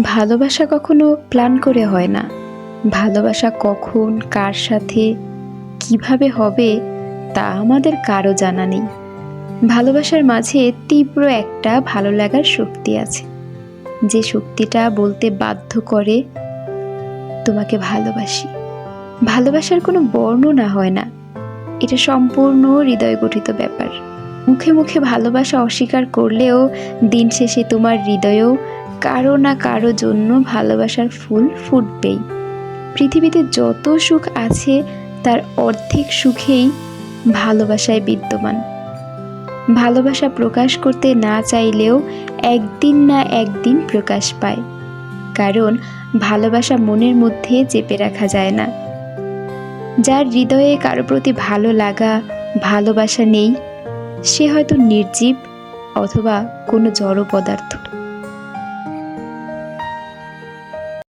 ভালোবাসা কখনো প্ল্যান করে হয় না। ভালোবাসা কখন, কার সাথে, কীভাবে হবে, তা আমাদের কারও জানা নেই। ভালোবাসার মাঝে তীব্র একটা ভালো লাগার শক্তি আছে। যে শক্তিটা বলতে বাধ্য করে, তোমাকে ভালোবাসি। ভালোবাসার কোনো বর্ণনা হয় না। এটা সম্পূর্ণ হৃদয় গঠিত ব্যাপার। মুখে মুখে ভালোবাসা অস্বীকার করলেও দিন শেষে তোমার হৃদয়েও কারও না কারও জন্য ভালোবাসার ফুল ফুটবেই। পৃথিবীতে যত সুখ আছে, তার অর্ধেক সুখেই ভালোবাসায় বিদ্যমান। ভালোবাসা প্রকাশ করতে না চাইলেও একদিন না একদিন প্রকাশ পায়। কারণ ভালোবাসা মনের মধ্যে চেপে রাখা যায় না। যার হৃদয়ে কারও প্রতি ভালো লাগা, ভালোবাসা নেই, সে হয়তো নির্জীব অথবা কোনো জড় পদার্থ।